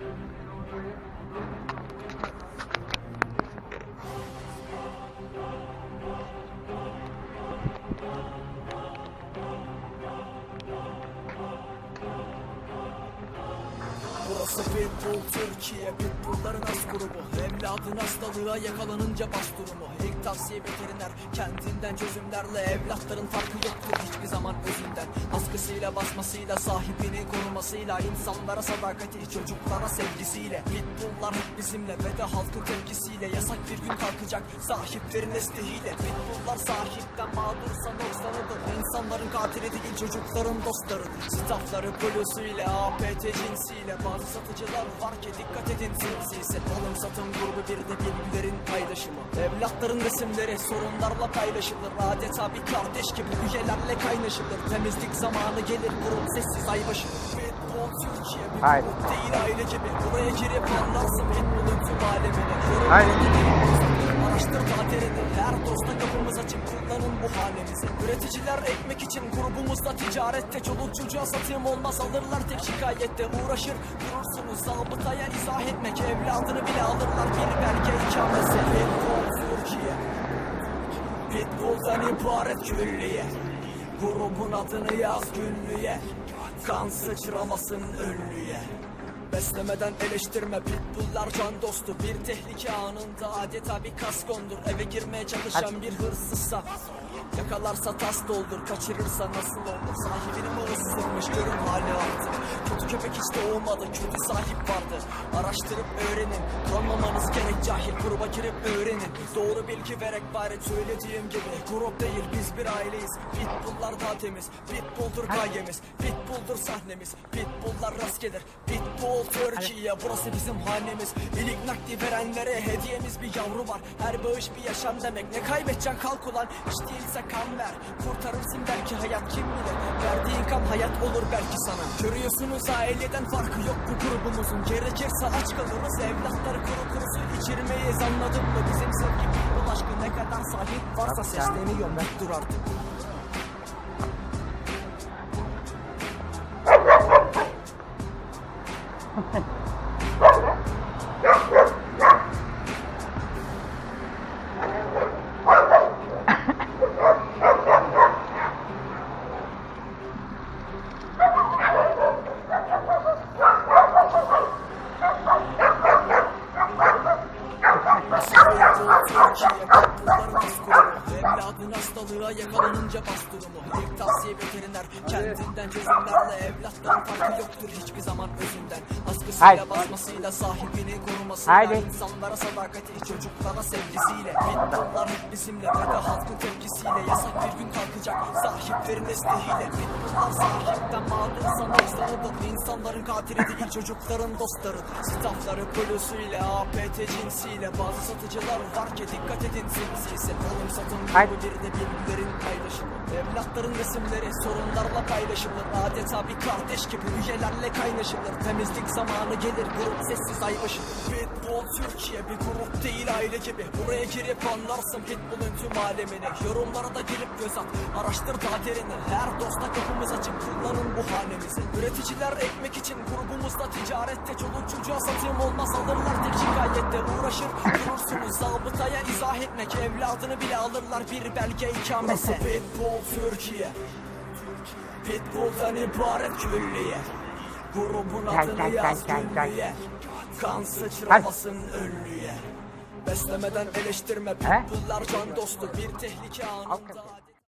Burası Pitbull Türkiye Pitbullların az grubu Evladın hastalığa yakalanınca bas durumu. İlk tavsiye veteriner Kendinden çözümlerle evlatların farkı yoktur. Hiçbir zaman özünden Askısıyla basmasıyla sahibini korumasıyla insanlara sadakati çocuklara sevgisiyle. Pitbulllar hep bizimle ve de halkın tepkisiyle Yasak bir gün kalkacak. Sahiplerin desteğiyle Pitbulllar sahipten mağdursa noksanıdır. İnsanların katili değil çocukların dostlarıdır. Staffları polosuyla APT cinsiyle Bazı satıcılar var ki dikkat edin sinsisi Alım satım grubu bir de bilgilerin paylaşımı. Evlatların resimleri sorunlarla paylaşılır. Adeta bir kardeş gibi üyelerle kaynaşılır. Temizlik zamanı gelir kurum sessiz ay Pitbull Türkiye grup değil aile gibi Buraya girip anlarsın Pitbull'un tüm alemini Haydi. Araştır kaderini Her dosta kapımız açık kullanın bu hanemizi Üreticiler ekmek için grubumuzda ticarette Çoluk çocuğa satayım olmaz alırlar tek şikayette. Uğraşır durursunuz zabıtaya izah etmek Evladını bile alırlar. Bir belge ikamesi Pitbull Türkiye. Pitbull'dan ibaret külliye. Grubun adını yaz günlüğe Kan sıçramasın önlüye Beslemeden eleştirme pitbulllar can dostu. Bir tehlike anında adeta bir kaskondur. Eve girmeye çalışan bir hırsızsa Yakalarsa tas doldur. Kaçırırsa nasıl olur? Sahibini mi ısırmış? Görün hali artık Kötü köpek hiç doğmadı Kötü sahip vardı. Araştırıp öğrenin Kanmamanız gerek cahil Gruba girip öğrenin. Doğru bilgi vererek bari söylediğim gibi Grup değil biz bir aileyiz. Pitbulllar daha temiz Pitbulldur gayemiz. Pitbulldur sahnemiz Pitbulllar rast gelir Pitbull Türkiye Burası bizim hanemiz. İlik nakdi verenlere hediyemiz bir yavru var. Her bağış bir yaşam demek Ne kaybedeceksin kalk ulan? Hiç değilse kan ver Kurtarırsın belki hayat kim bilir Verdiğin kan hayat olur belki sana. Görüyorsunuz aileden farkı yok bu grubumuzun. Gerekirse aç kalırız evlatları kuru kurusu içirmeyiz. Anladın mı? Bizim sevgi bu aşkı ne kadar sahip varsa sesleniyor dur artık Evladın hastalığa yakalanınca bas durumu İlk tavsiye veteriner Kendinden çözümlerle evlatların farkı yoktur hiçbir zaman özünden Askısıyla Haydi. basmasıyla sahibini korumasıyla Haydi. insanlara sadakati çocuklara sevgisiyle Pitbulllar hep bizimle ve de halkın tepkisiyle Yasak bir gün kalkacak sahiplerin desteğiyle Pitbulllar sahipten mağdursa noksanıdır İnsanların katili değil çocukların dostlarıdır Staffları polosuyla APT cinsiyle Bazı satıcılar var ki dikkat edin sinsisi Alım satım Haydi. grubu bir de bilgilerin paylaşımı. Evlatların resimleri sorunlarla paylaşılır Adeta bir kardeş gibi üyelerle kaynaşılır Temizlik zamanı gelir grup sessiz ay başıdır Pitbull Türkiye bir grup değil aile gibi. Buraya girip anlarsın Pitbull'un tüm alemini. Yorumlara da girip göz at. Araştır daha derini. Her dosta kapımız açık. Kullanın bu hanemizi. Üreticiler ekmek için grubumuzda ticarette Çoluk çocuğa satayım olmaz. Alırlar tek şikayette. Uğraşır durursunuz zabıtaya izah etmek Evladını bile alırlar bir belge ikamesi Pitbull Türkiye? Pitbull'dan ibaret külliye. Grubun adını yaz günlüğe. Kan sıçramasın önlüye Beslemeden eleştirme Pitbulllar can dostu Bir tehlike anında